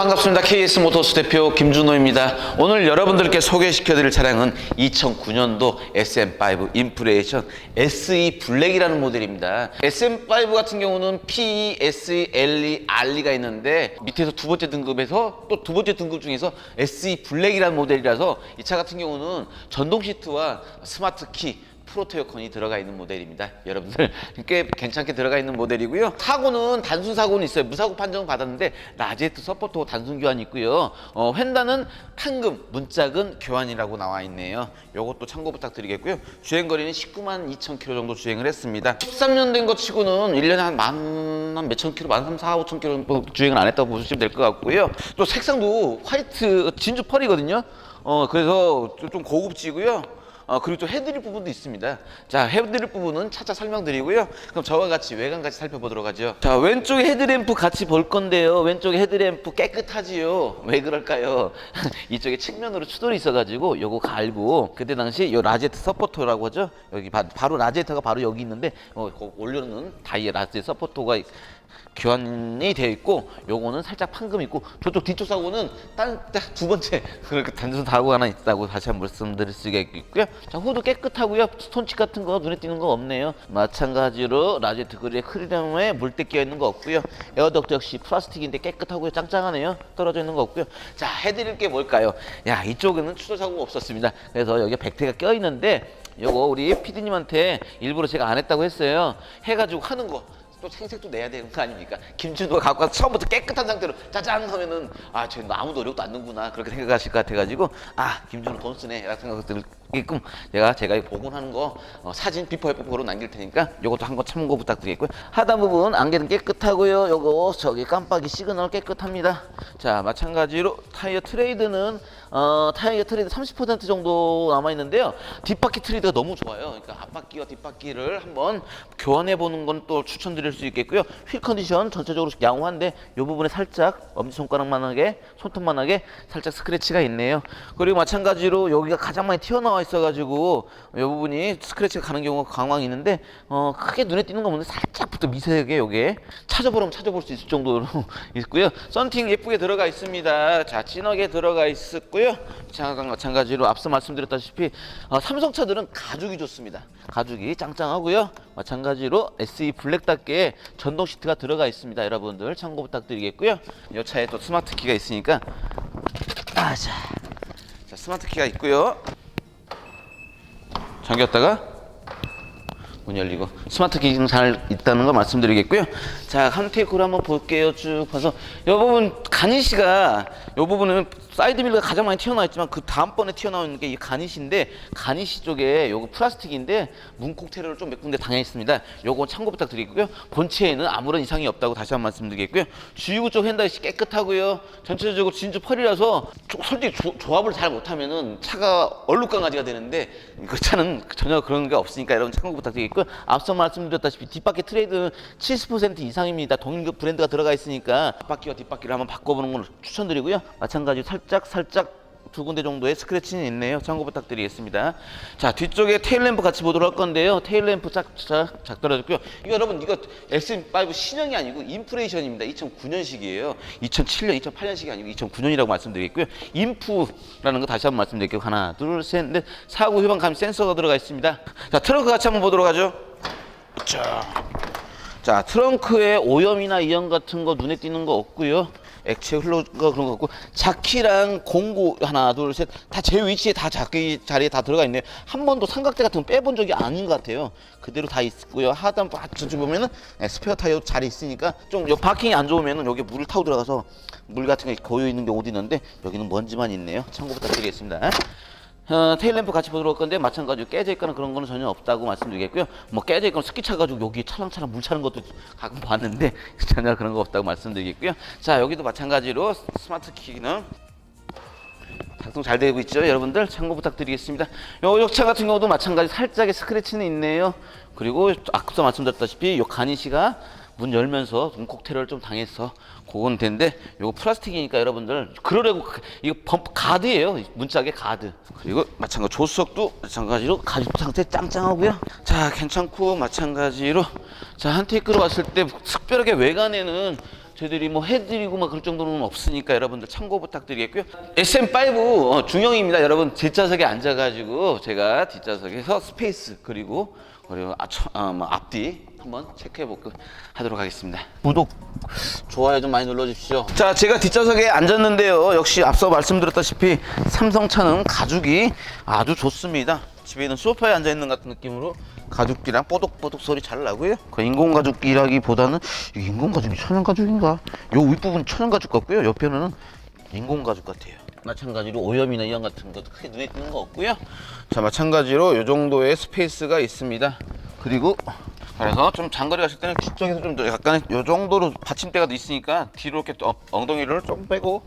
반갑습니다. KS 모터스 대표 김준호입니다. 오늘 여러분들께 소개시켜드릴 차량은 2009년도 SM5 인프레이션 SE 블랙이라는 모델입니다. SM5 같은 경우는 PE, SE, LE, RE가 있는데 밑에서 두 번째 등급에서 또 두 번째 등급 중에서 SE 블랙이라는 모델이라서 이 차 같은 경우는 전동 시트와 스마트 키 에어컨이 들어가 있는 모델입니다. 여러분들 꽤 괜찮게 들어가 있는 모델이고요. 사고는 단순 사고는 있어요. 무사고 판정을 받았는데 라제트 서포터 단순 교환이 있고요. 어, 횡단은 판금, 문짝은 교환이라고 나와 있네요. 요것도 참고 부탁드리겠고요. 주행 거리는 19만 2천 킬로 정도 주행을 했습니다. 13년 된것 치고는 1년에 한 만, 한 몇천 킬로, 만 3, 4, 5천 킬로 주행을 안 했다고 보시면 될 것 같고요. 또 색상도 화이트 진주 펄이거든요. 어, 그래서 좀- 좀 고급지고요. 어, 그리고 또 헤드릴 부분도 있습니다. 자, 헤드릴 부분은 차차 설명드리고요. 그럼 저와 같이 외관 같이 살펴보도록 하죠. 자, 왼쪽에 헤드램프 같이 볼 건데요. 왼쪽에 헤드램프 깨끗하지요. 왜 그럴까요? 이쪽에 측면으로 추돌이 있어가지고 요거 갈고 그때 당시 요 라제트 서포터라고 하죠. 여기 바, 로 라제트가 바로 여기 있는데 어, 거- 올려놓는 다이에 라제트 서포터가 교환이 되어 있고 요거는 살짝 판금 있고 저쪽 뒤쪽 사고는 딴두 번째 그렇게 단순 사고가 하나 있다고 다시 한 번 말씀드릴 수가 있고요. 자 후드 깨끗하고요. 스톤칩 같은 거 눈에 띄는 거 없네요. 마찬가지로 라제트 그릴에 크리럼에 물때 끼어 있는 거 없고요. 에어덕트 역시 플라스틱인데 깨끗하고요. 짱짱하네요. 떨어져 있는 거 없고요. 자 해드릴 게 뭘까요? 야 이쪽에는 추돌 사고가 없었습니다. 그래서 여기 백태가 껴 있는데 요거 우리 피디님한테 일부러 제가 안 했다고 했어요. 해가지고 하는 거. 또 생색도 내야 되는 거 아닙니까? 김준호가 갖고 와서 처음부터 깨끗한 상태로 짜잔 하면은 아, 쟤 아무 노력도 안 넣는구나 그렇게 생각하실 것 같아가지고 아, 김준호 돈 쓰네 라는 생각 들게끔 제가 제가 이 복원하는 거 어, 사진 비포 애프로 남길 테니까 요것도 한번 참고 부탁드리겠고요. 하단 부분 안개는 깨끗하고요. 요거 저기 깜빡이 시그널 깨끗합니다. 자, 마찬가지로 타이어 트레이드는 어, 타이어 트레이드 30% 정도 남아 있는데요. 뒷바퀴 트레이드가 너무 좋아요. 그러니까 앞바퀴와 뒷바퀴를 한번 교환해 보는 건 또 추천드 릴 수 있겠고요. 휠 컨디션 전체적으로 양호한데 이 부분에 살짝 엄지 손가락만하게 손톱만하게 살짝 스크래치가 있네요. 그리고 마찬가지로 여기가 가장 많이 튀어나와 있어가지고 이 부분이 스크래치가 가는 경우가 강황이 있는데 어, 크게 눈에 띄는 건 없는데 살짝 부터 미세하게 여기에 찾아보려면 찾아볼 수 있을 정도로 있고요. 썬팅 예쁘게 들어가 있습니다. 자 진하게 들어가 있었고요. 자 마찬가지로 앞서 말씀드렸다시피 어, 삼성차들은 가죽이 좋습니다. 가죽이 짱짱하고요. 마찬가지로 SE 블랙답게 전동 시트가 들어가 있습니다. 여러분들 참고 부탁드리겠고요. 이 차에 또 스마트 키가 있으니까 아자 자 스마트 키가 있고요. 잠겼다가 문 열리고 스마트 기능 잘 있다는 거 말씀드리겠고요. 자, 한 테이크로 한번 볼게요. 쭉 봐서 이 부분 가니시가 이 부분은 사이드 밀러가 가장 많이 튀어나와 있지만 그 다음번에 튀어나오는 게 이 가니시인데 가니시 쪽에 요거 플라스틱인데 문콕 테러를 좀 몇 군데 당했습니다. 요거 참고 부탁드리고요. 본체에는 아무런 이상이 없다고 다시 한 번 말씀드리겠고요. 주유구 쪽 핸다이시 깨끗하고요. 전체적으로 진주 펄이라서 조- 솔직히 조, 조합을 잘 못하면은 차가 얼룩강아지가 되는데 그 차는 전혀 그런 게 없으니까 여러분 참고 부탁드리겠고요. 앞서 말씀드렸다시피 뒷바퀴 트레이드 70% 이상입니다. 동일급 브랜드가 들어가 있으니까 앞바퀴와 뒷바퀴를 한번 바꿔보는 걸 추천드리고요. 마찬가지로 살짝 살짝 두 군데 정도의 스크래치는 있네요. 참고 부탁드리겠습니다. 자 뒤쪽에 테일램프 같이 보도록 할 건데요. 테일램프 짝짝 작 떨어졌고요. 이거 여러분 이거 SM5 신형이 아니고 인프레이션입니다. 2009년식이에요. 2007년, 2008년식이 아니고 2009년이라고 말씀드리겠고요. 인프라는 거 다시 한번 말씀드릴게요. 하나, 둘, 셋, 넷, 사고 휴방 감 센서가 들어가 있습니다. 자 트렁크 같이 한번 보도록 하죠. 자, 자 트렁크에 오염이나 이염 같은 거 눈에 띄는 거 없고요. 액체 흘러가 그런 거 없고 자키랑 공구 하나 둘 셋 다 제 위치에 다 자키 자리에 다 들어가 있네요. 한 번도 삼각대 같은 거 빼본 적이 아닌 것 같아요. 그대로 다 있고요. 하단 저쪽 보면은 네, 스페어 타이어 자리 있으니까 좀요 파킹이 안 좋으면은 여기 물을 타고 들어가서 물 같은 게 고여 있는 경우도 있는데 여기는 먼지만 있네요. 참고 부탁드리겠습니다. 어, 테일 램프 같이 보도록 할 건데 마찬가지로 깨져 있거나 그런 거는 전혀 없다고 말씀드리겠고요. 뭐 깨져 있거나 스키 차가지고 여기 찰랑찰랑 물 차는 것도 가끔 봤는데 전혀 그런 거 없다고 말씀드리겠고요. 자 여기도 마찬가지로 스마트 키는 작동 잘 되고 있죠 여러분들 참고 부탁드리겠습니다 요 역차 같은 경우도 마찬가지 살짝의 스크래치는 있네요 그리고 앞서 말씀드렸다시피 요 가니시가 문 열면서 눈콕테러를 좀 당해서 그건 된데 요거 플라스틱이니까 여러분들 그러려고 그- 이거 범프 가드예요 문짝의 가드 그리고 마찬가지 조수석도 마찬가지로 가죽 상태 짱짱하고요 자 괜찮고 마찬가지로 자 한 테이크로 왔을 때 특별하게 외관에는 저희들이 뭐 해드리고 막 그럴 정도는 없으니까 여러분들 참고 부탁드리겠고요. SM5 어, 중형입니다. 여러분 뒷좌석에 앉아가지고 제가 뒷좌석에서 스페이스 그리고 그리고 아, 처, 어, 뭐 앞뒤 한번 체크해 볼까 하도록 하겠습니다. 구독, 좋아요 좀 많이 눌러주십시오. 자, 제가 뒷좌석에 앉았는데요. 역시 앞서 말씀드렸다시피 삼성차는 가죽이 아주 좋습니다. 집에 있는 소파에 앉아 있는 같은 느낌으로 가죽기랑 뽀독뽀독 소리 잘 나고요. 그 인공 가죽기라기보다는 이 인공 가죽이 천연 가죽인가? 요 윗부분 천연 가죽 같고요. 옆에는 인공 가죽 같아요. 마찬가지로 오염이나 이런 같은 것도 크게 눈에 띄는 거 없고요. 자, 마찬가지로 요 정도의 스페이스가 있습니다. 그리고 그래서 좀 장거리 가실 때는 뒤쪽에서 좀 더 약간 요 정도로 받침대가 있으니까 뒤로 이렇게 또 엉덩이를 좀 빼고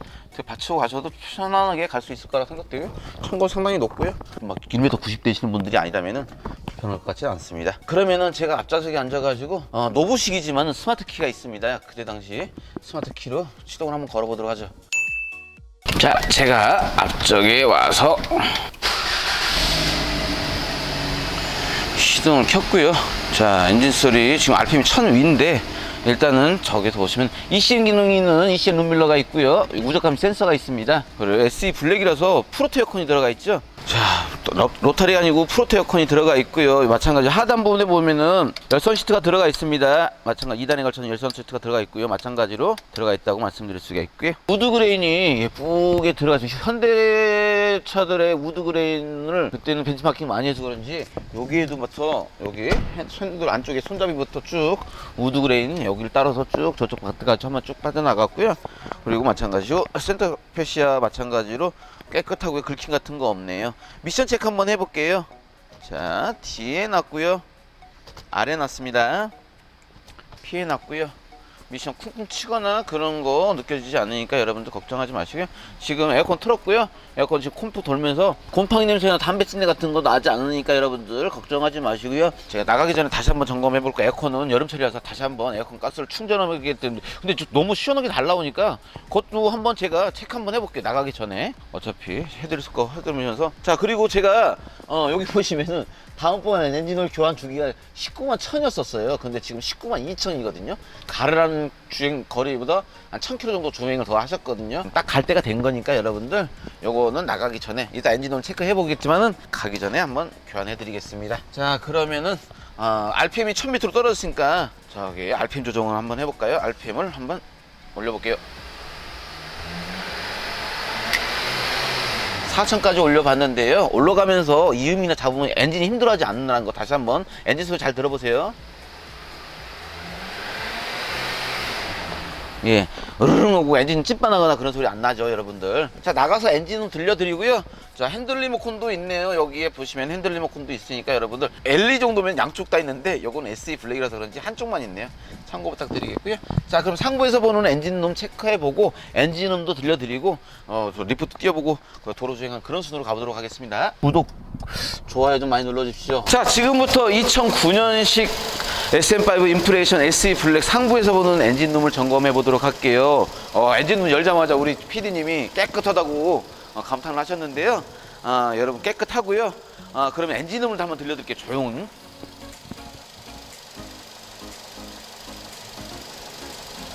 받치고 가셔도 편안하게 갈 수 있을 거라 생각돼요. 천거 상당히 높고요. 막 1m 90 되시는 분들이 아니라면은 불편할 것 같지 않습니다. 그러면은 제가 앞좌석에 앉아가지고 어, 노브식이지만 스마트 키가 있습니다. 그때 당시 스마트 키로 시동을 한번 걸어보도록 하죠. 자, 제가 앞쪽에 와서 시동을 켰고요. 자, 엔진 소리 지금 RPM 1000 위인데 일단은 저기서 보시면 ECM 기능이 있는 ECM 룸밀러가 있고요. 우적감 센서가 있습니다. 그리고 SE 블랙이라서 프로테 에어컨이 들어가 있죠. 자, 로타리 아니고 프로테 에어컨이 들어가 있고요. 마찬가지 하단 부분에 보면은 열선 시트가 들어가 있습니다. 마찬가지 2단에 걸쳐는 열선 시트가 들어가 있고요. 마찬가지로 들어가 있다고 말씀드릴 수가 있고요. 우드 그레인이 예쁘게 들어가 있어요. 현대차들의 우드 그레인을 그때는 벤치마킹 많이 해서 그런지 여기에도 부터 여기 핸- 손들 안쪽에 손잡이부터 쭉 우드 그레인 여기 를 따라서 쭉 저쪽 바트까지 한번 쭉 빠져나갔고요. 그리고 마찬가지로 센터 페시아 마찬가지로 깨끗하고요. 긁힘 같은 거 없네요. 미션 체크 한번 해볼게요. 자 뒤에 놨고요. 아래 놨습니다. 피해 놨고요. 미션 쿵쿵 치거나 그런 거 느껴지지 않으니까 여러분들 걱정하지 마시고요. 지금 에어컨 틀었고요. 에어컨 지금 콤프 돌면서 곰팡이 냄새나 담배 찐내 같은 거 나지 않으니까 여러분들 걱정하지 마시고요. 제가 나가기 전에 다시 한번 점검해 볼까. 에어컨은 여름철이라서 다시 한번 에어컨 가스를 충전하기 때문에 근데 좀 너무 시원하게 잘 나오니까 그것도 한번 제가 체크 한번 해볼게요. 나가기 전에 어차피 해드릴 거 해드리면서 자 그리고 제가 어, 여기 보시면은 다음번에 엔진오일 교환 주기가 19만 1000이었었어요. 근데 지금 19만 2000이거든요. 가르라는 주행 거리보다 한 1000km 정도 주행을 더 하셨거든요. 딱 갈 때가 된 거니까 여러분들 요거는 나가기 전에 일단 엔진오일 체크해 보겠지만은 가기 전에 한번 교환해 드리겠습니다. 자, 그러면은 어, RPM이 1000m로 떨어졌으니까 저기 RPM 조정을 한번 해 볼까요? RPM을 한번 올려 볼게요. 4천까지 올려봤는데요. 올라가면서 이음이나 잡으면 엔진이 힘들어하지 않는다는 거 다시 한번 엔진 소리 잘 들어보세요. 예, 으르릉 하고 엔진 찝반하거나 그런 소리 안 나죠, 여러분들. 자, 나가서 엔진은 들려드리고요. 자, 핸들 리모컨도 있네요. 여기에 보시면 핸들 리모컨도 있으니까 여러분들 L2 정도면 양쪽 다 있는데 요건 SE 블랙이라서 그런지 한쪽만 있네요. 참고 부탁드리겠고요. 자, 그럼 상부에서 보는 엔진룸 체크해보고 엔진룸도 들려드리고 어, 저 리프트 띄워보고 그 도로 주행한 그런 순으로 가보도록 하겠습니다. 구독, 좋아요 좀 많이 눌러주십시오. 자, 지금부터 2009년식 SM5 인프레이션 SE 블랙 상부에서 보는 엔진룸을 점검해 보도록 할게요. 어, 엔진룸 열자마자 우리 PD님이 깨끗하다고 어, 감탄을 하셨는데요. 아, 여러분 깨끗하고요. 아, 그러면 엔진룸을 한번 들려드릴게요. 조용.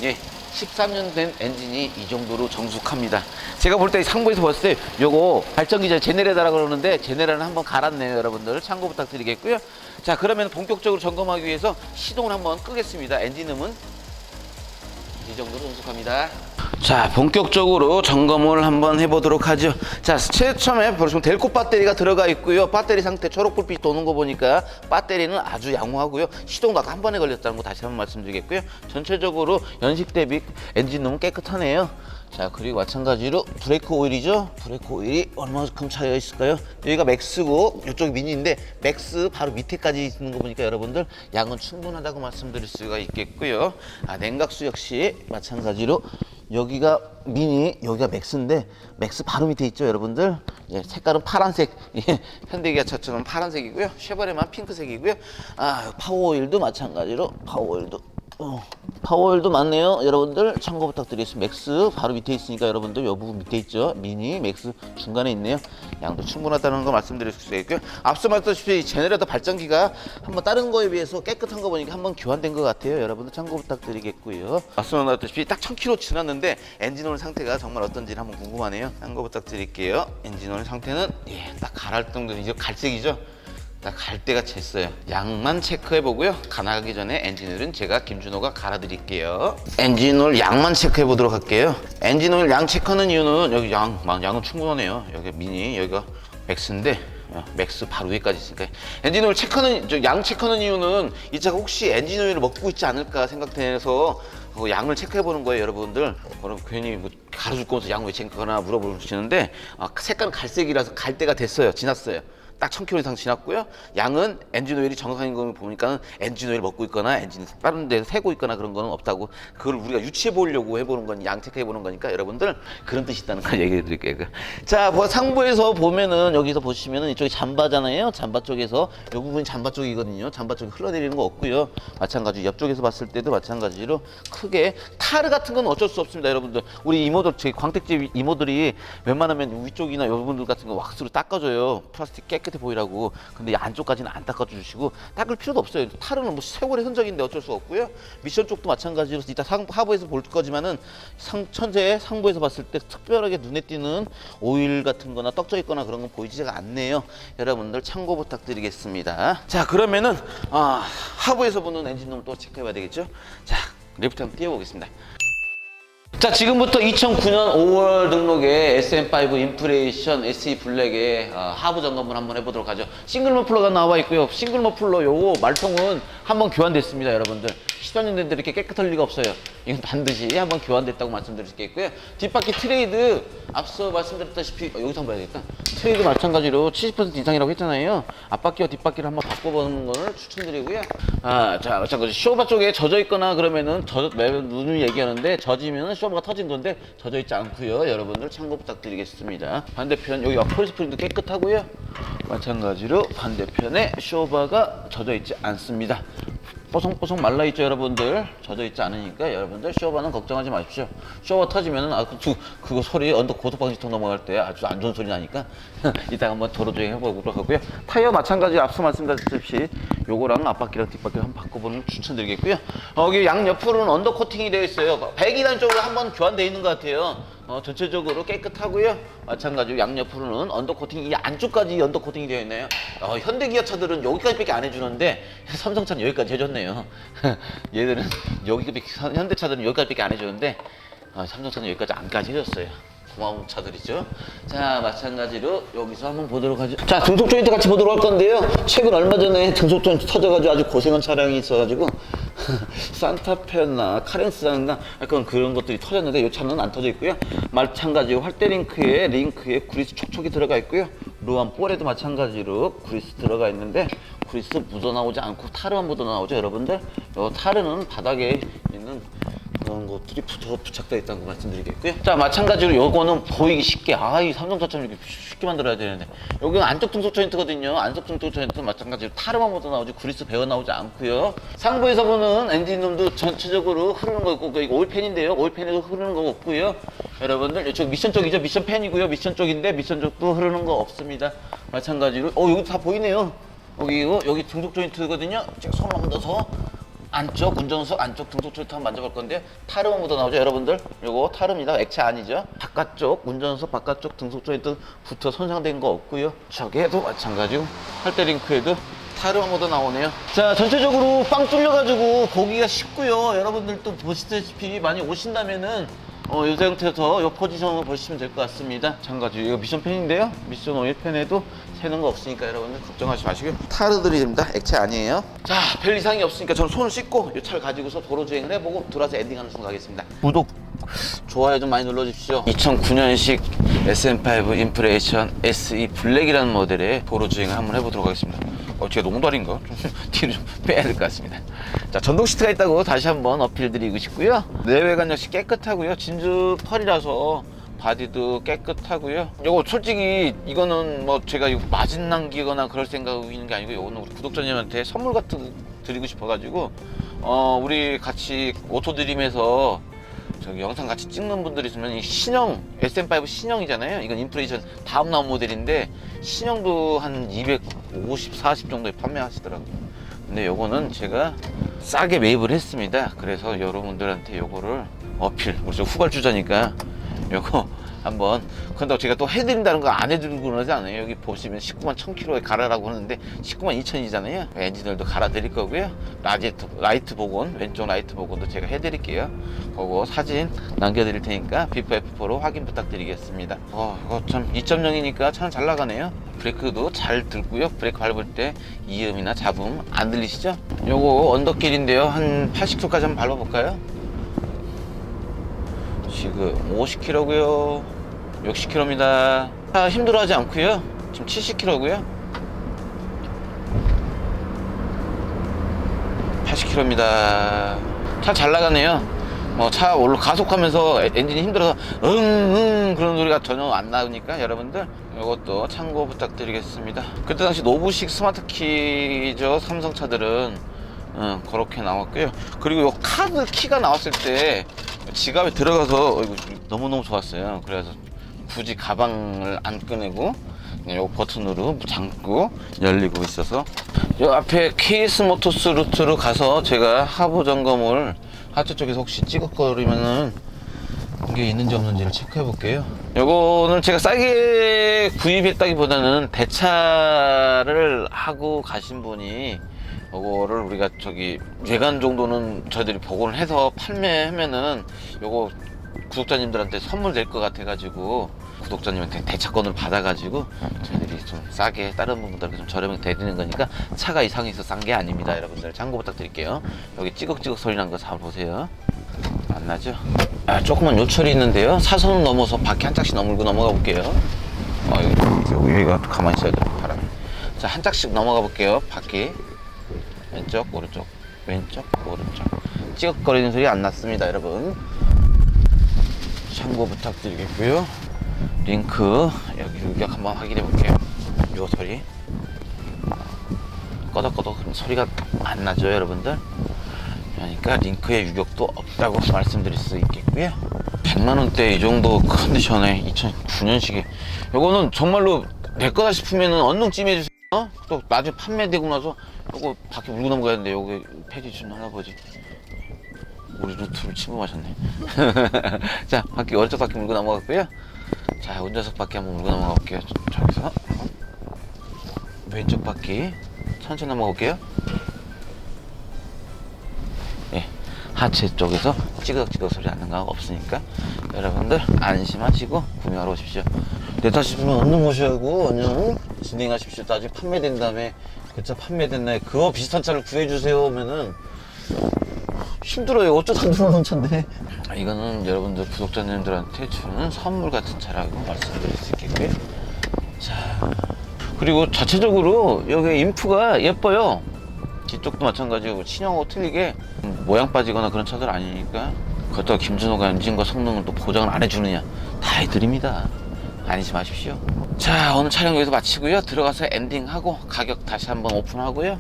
예, 13년 된 엔진이 이 정도로 정숙합니다. 제가 볼때 상부에서 봤을 때 요거 발전기 전 제네레다라 그러는데 제네레는 한번 갈았네요, 여러분들. 참고 부탁드리겠고요. 자, 그러면 본격적으로 점검하기 위해서 시동을 한번 끄겠습니다. 엔진음은 이 정도로 정숙합니다. 자, 본격적으로 점검을 한번 해보도록 하죠. 자, 최첨에 보시면 델코 배터리가 들어가 있고요. 배터리 상태 초록 불빛 도는 거 보니까 배터리는 아주 양호하고요. 시동도 아까 한 번에 걸렸다는 거 다시 한번 말씀드리겠고요. 전체적으로 연식 대비 엔진룸은 깨끗하네요. 자, 그리고 마찬가지로 브레이크 오일이죠. 브레이크 오일이 얼마만큼 차이가 있을까요? 여기가 맥스고 이쪽이 미니인데 맥스 바로 밑에까지 있는 거 보니까 여러분들 양은 충분하다고 말씀드릴 수가 있겠고요. 아, 냉각수 역시 마찬가지로 여기가 미니, 여기가 맥스인데 맥스 바로 밑에 있죠, 여러분들. 예, 색깔은 파란색. 예, 현대기아차처럼 파란색이고요. 쉐보레만 핑크색이고요. 아, 파워오일도 마찬가지로 파워오일도 어, 파워열도 많네요. 여러분들 참고 부탁드리겠습니다. 맥스 바로 밑에 있으니까 여러분들 이 부분 밑에 있죠. 미니, 맥스 중간에 있네요. 양도 충분하다는 거 말씀드릴 수 있고요. 앞서 말했다시피 제네레이터 발전기가 한번 다른 거에 비해서 깨끗한 거 보니까 한번 교환된 것 같아요. 여러분들 참고 부탁드리겠고요. 말했다시피 딱 1000km 지났는데 엔진 오일 상태가 정말 어떤지 한번 궁금하네요. 참고 부탁드릴게요. 엔진 오일 상태는 예, 딱 갈할 정도 이제 갈색이죠. 딱갈 때가 쟀어요. 양만 체크해 보고요. 가나가기 전에 엔진오일은 제가 김준호가 갈아 드릴게요. 엔진오일 양만 체크해 보도록 할게요. 엔진오일 양 체크하는 이유는 여기 양, 막 양은 충분하네요. 여기 미니, 여기가 맥스인데 어, 맥스 바로 위에까지 있으니까 엔진오일 체크는 저양 체크하는 이유는 이 차가 혹시 엔진오일을 먹고 있지 않을까 생각돼서 그 양을 체크해 보는 거예요, 여러분들. 그럼 괜히 뭐 가로줄 거면서 양왜 체크하나 물어보시는데 아, 색깔은 갈색이라서 갈 때가 됐어요, 지났어요. 딱 1000km 이상 지났고요. 양은 엔진 오일이 정상인 거 보니까 엔진 오일 먹고 있거나 엔진 다른 데서 새고 있거나 그런 거는 없다고 그걸 우리가 유추해 보려고 해보는 건양 체크해 보는 거니까 여러분들 그런 뜻이 있다는 걸 얘기해 드릴게요. 그. 자, 뭐 상부에서 보면은 여기서 보시면은 이쪽이 잠바잖아요. 잠바 쪽에서 이 부분이 잠바 쪽이거든요. 잠바 쪽이 흘러내리는 거 없고요. 마찬가지 옆쪽에서 봤을 때도 마찬가지로 크게 타르 같은 건 어쩔 수 없습니다, 여러분들. 우리 이모들 저희 광택집 이모들이 웬만하면 위쪽이나 여러분들 같은 거 왁스로 닦아줘요. 플라스틱 깨 끗해 보이라고. 근데 이 안쪽까지는 안 닦아주시고 닦을 필요도 없어요. 타르는 뭐 세월의 흔적인데 어쩔 수 없고요. 미션 쪽도 마찬가지로 이따 상, 하부에서 볼 거지만은 상, 천재 상부에서 봤을 때 특별하게 눈에 띄는 오일 같은 거나 떡져 있거나 그런 건 보이지가 않네요. 여러분들 참고 부탁드리겠습니다. 자, 그러면은 아, 하부에서 보는 엔진룸 또 체크해 봐야 되겠죠? 자, 리프트 한번 띄워보겠습니다. 자 지금부터 2009년 5월 등록의 SM5 인프레이션 SE 블랙의 어, 하부 점검을 한번 해보도록 하죠. 싱글 머플러가 나와 있고요. 싱글 머플러 요거 말통은 한번 교환됐습니다 여러분들 10년 됐는데 이렇게 깨끗할 리가 없어요. 이건 반드시 한번 교환됐다고 말씀드릴 수 있겠고요. 뒷바퀴 트레이드 앞서 말씀드렸다시피 어, 여기서 한번 봐야겠다. 트레이드 마찬가지로 70% 이상이라고 했잖아요. 앞바퀴와 뒷바퀴를 한번 바꿔보는 거를 추천드리고요. 아 자 마찬가지. 쇼바 쪽에 젖어 있거나 그러면은 젖 매번 눈을 얘기하는데 젖으면은 쇼바가 터진 건데 젖어 있지 않고요. 여러분들 참고 부탁드리겠습니다. 반대편 여기 와플 스프링도 깨끗하고요. 마찬가지로 반대편에 쇼바가 젖어 있지 않습니다 뽀송뽀송 말라 있죠 여러분들. 젖어 있지 않으니까 여러분들 쇼바는 걱정하지 마십시오. 쇼바 터지면은 아 그, 그거 소리 언덕 고속방지턱 넘어갈 때 아주 안 좋은 소리 나니까 이따가 한번 도로 주행 해보도록 하고요 타이어 마찬가지 앞서 말씀드렸듯이 요거랑 앞바퀴랑 뒷바퀴를 한번 바꿔보는 걸 추천드리겠고요 여기 양 옆으로는 언더 코팅이 되어 있어요 배기단 쪽으로 한번 교환되어 있는 것 같아요 어, 전체적으로 깨끗하고요. 마찬가지로 양옆으로는 언더코팅, 이 안쪽까지 언더코팅이 되어 있네요. 어, 현대 기아차들은 여기까지밖에 안 해주는데 삼성차는 여기까지 해줬네요. 얘들은 여기 현대차들은 여기까지밖에 안 해주는데 어, 삼성차는 여기까지 안까지 해줬어요. 고마운 차들이죠. 자, 마찬가지로 여기서 한번 보도록 하죠. 자, 등속 조인트 같이 보도록 할 건데요. 최근 얼마 전에 등속 조인트 터져가지고 아주 고생한 차량이 있어가지고 산타페나 카렌스나 약간 그런 것들이 터졌는데 이 차는 안 터져 있고요. 마찬가지로 활대 링크에 링크에 구리스 촉촉이 들어가 있고요. 로한 볼에도 마찬가지로 구리스 들어가 있는데 구리스 묻어 나오지 않고 타르만 묻어 나오죠, 여러분들. 요 타르는 바닥에 있는 그런 것들이 붙어 부착되어 있다는 거 말씀드리겠고요. 자, 마찬가지로 요거는 보이기 쉽게, 아, 이 삼성차처럼 이렇게 쉽게 만들어야 되는데, 여기는 안쪽 등속 조인트거든요. 안쪽 등속 조인트는 마찬가지로 타르만 묻어 나오지, 구리스 배어 나오지 않고요. 상부에서 보는 엔진룸도 전체적으로 흐르는 거 있고, 이거 오일팬인데요. 오일팬에도 흐르는 거 없고요. 여러분들, 이쪽 미션 쪽이죠. 미션 팬이고요. 미션 쪽인데, 미션 쪽도 흐르는 거 없습니다. 마찬가지로, 어, 여기 다 보이네요. 여기, 여기 등속 조인트거든요. 제가 손을 넣어서 안쪽 운전석 안쪽 등속 조인트 한번 만져볼 건데 타르만 묻어 나오죠 여러분들? 요거 타르입니다. 액체 아니죠? 바깥쪽 운전석 바깥쪽 등속 조인트 붙어 손상된 거 없고요. 저게도 마찬가지고 할때 링크에도 타르만 묻어 나오네요. 자 전체적으로 빵 뚫려 가지고 보기가 쉽고요. 여러분들 또 보시다시피 많이 오신다면은 어, 이 상태에서 이 포지션을 보시면 될 것 같습니다. 마찬가지 이거 미션 펜인데요. 미션 오일 펜에도 새는 거 없으니까 여러분들 걱정하지 마시고요. 타르들이 됩니다. 액체 아니에요. 자, 별 이상이 없으니까 저는 손을 씻고 이 차를 가지고서 도로 주행을 해보고 들어와서 엔딩하는 순간 가겠습니다. 구독, 좋아요 좀 많이 눌러주십시오. 2009년식 SM5 인프레이션 SE 블랙이라는 모델의 도로 주행을 한번 해보도록 하겠습니다. 어, 제가? 좀 뒤로 좀 빼야 될 것 같습니다. 자, 전동 시트가 있다고 다시 한번 어필 드리고 싶고요. 내외관 역시 깨끗하고요. 진주 펄이라서 바디도 깨끗하고요. 요거 솔직히 이거는 뭐 제가 이거 마진 남기거나 그럴 생각이 있는 게 아니고 요거는 우리 구독자님한테 선물 같은 거 드리고 싶어가지고 어 우리 같이 오토드림에서 저기 영상 같이 찍는 분들 있으면 이 신형 SM5 신형이잖아요. 이건 인프레이션 다음 나온 모델인데 신형도 한 250, 40 정도에 판매하시더라고요. 근데 요거는 제가 싸게 매입을 했습니다. 그래서 여러분들한테 요거를 어필, 우리 저 후발주자니까 요거 한번 근데 제가 또 해드린다는 거 안 해드리고 그러지 않아요. 여기 보시면 19만 1000km에 갈아라고 하는데 19만 2000이잖아요. 엔진을도 갈아 드릴 거고요. 라이트, 라이트 복원, 왼쪽 라이트 복원도 제가 해드릴게요. 그거 사진 남겨드릴 테니까 비포 F4로 확인 부탁드리겠습니다. 어, 이거 참 2.0이니까 차는 잘 나가네요. 브레이크도 잘 들고요. 브레이크 밟을 때 이음이나 잡음 안 들리시죠? 요거 언덕길인데요. 한 80km까지 한번 밟아볼까요? 지금 50km고요. 60km입니다. 차 힘들어하지 않고요. 지금 70km고요. 80km입니다. 차 잘 나가네요. 뭐 차 올라 가속하면서 에- 엔진이 힘들어서 응응 그런 소리가 전혀 안 나오니까 여러분들 이것도 참고 부탁드리겠습니다. 그때 당시 노브식 스마트 키죠 삼성 차들은 어, 그렇게 나왔고요. 그리고 요 카드 키가 나왔을 때 지갑에 들어가서 어이구, 너무너무 좋았어요. 그래서 굳이 가방을 안 꺼내고 그냥 요 버튼으로 잠고 열리고 있어서 요 앞에 케이스 모터스 루트로 가서 제가 하부 점검을 하체 쪽에서 혹시 찌걱거리면은 이게 있는지 없는지를 체크해 볼게요. 요거는 제가 싸게 구입했다기보다는 대차를 하고 가신 분이 요거를 우리가 저기 외관 정도는 저희들이 복원을 해서 판매하면은 요거 구독자님들한테 선물 될 것 같아가지고 구독자님한테 대차권을 받아가지고 저희들이 좀 싸게 다른 분들한테 좀 저렴하게 드리는 거니까 차가 이상해서 싼 게 아닙니다. 여러분들 참고 부탁드릴게요. 여기 찌걱찌걱 소리 난 거 잘 보세요. 안 나죠? 아, 조그만 요철이 있는데요. 사선을 넘어서 바퀴 한 짝씩 넘고 넘어가 볼게요. 어, 여기, 여기가 가만히 있어야 돼요 바람이 자한 짝씩 넘어가 볼게요. 바퀴 왼쪽 오른쪽 왼쪽 오른쪽. 찌걱거리는 소리 안 났습니다 여러분. 참고 부탁드리겠고요. 링크 여기 유격 한번 확인해 볼게요. 요 소리. 꺼덕꺼덕 소리가 안 나죠 여러분들? 그러니까 링크의 유격도 없다고 말씀드릴 수 있겠고요. 100만원대 이 정도 컨디션에 2009년식에. 요거는 정말로 내 거다 싶으면은 언능 찜해주세요 어? 또 나중에 판매되고 나서 요거 밖에 물고 넘어가야 되는데 여기 폐지 준 할아버지. 우리 루트를 침범하셨네. 자 바퀴 오른쪽 바퀴 물고 넘어갔고요. 자 운전석 바퀴 한번 물고 넘어가 볼게요. 저- 저기서. 왼쪽 바퀴 천천히 넘어가 볼게요 하체 쪽에서 찌그덕찌그덕 소리 나는 거 없으니까 여러분들 안심하시고 구매하러 오십시오. 싶으면 얼른 오셔고 얼른 진행하십시오. 나중에 판매된 다음에 그 차 판매된 날 그거 비슷한 차를 구해주세요 하면은 힘들어요. 어쩌다 들어오는 차인데. 아, 이거는 여러분들 구독자님들한테 주는 선물 같은 차라고 말씀드릴 수 있겠고요. 자, 그리고 자체적으로 여기 인프가 예뻐요. 뒤쪽도 마찬가지고 친형하고 틀리게 모양 빠지거나 그런 차들 아니니까 그렇다고 김준호가 엔진과 성능을 또 보장을 안 해주느냐. 다 해드립니다. 아니지 마십시오. 자 오늘 촬영 여기서 마치고요. 들어가서 엔딩하고 가격 다시 한번 오픈하고요.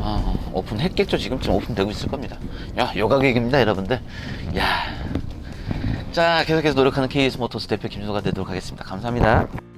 어, 오픈했겠죠. 지금쯤 오픈되고 있을 겁니다. 야, 요 가격입니다 여러분들. 야. 자 계속해서 노력하는 KS 모터스 대표 김준호가 되도록 하겠습니다. 감사합니다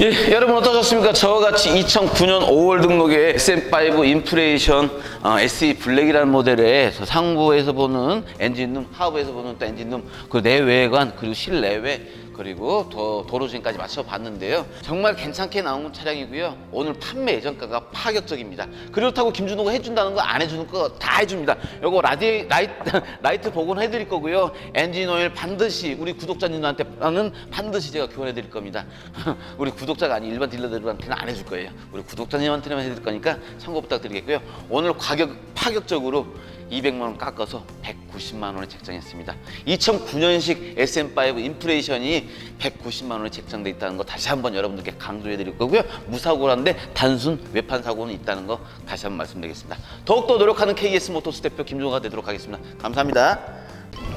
예, 여러분 어떠셨습니까? 저와 같이 2009년 5월 등록의 SM5 인프레이션 어, SE 블랙이라는 모델의 저 상부에서 보는 엔진룸, 하부에서 보는 또 엔진룸, 그 내외관 그리고 실내외 그 그리고 도, 도로주행까지 맞춰 봤는데요. 정말 괜찮게 나온 차량이고요. 오늘 판매 예정가가 파격적입니다. 그렇다고 김준호가 해준다는 거 안 해주는 거 다 해줍니다. 요거 라디, 라이트, 라이트 복원 해드릴 거고요. 엔진 오일 반드시 우리 구독자님들한테는 반드시 제가 교환해 드릴 겁니다. 우리 구독자가 아닌 일반 딜러들한테는 안 해줄 거예요. 우리 구독자님한테만 해드릴 거니까 참고 부탁드리겠고요. 오늘 가격 파격적으로 200만 원 깎아서 190만 원에 책정했습니다. 2009년식 SM5 인프레이션이 190만 원에 책정돼 있다는 거 다시 한번 여러분들께 강조해 드릴 거고요. 무사고라는데 단순 외판 사고는 있다는 거 다시 한번 말씀드리겠습니다. 더욱더 노력하는 KS 모터스 대표 김종호가 되도록 하겠습니다. 감사합니다.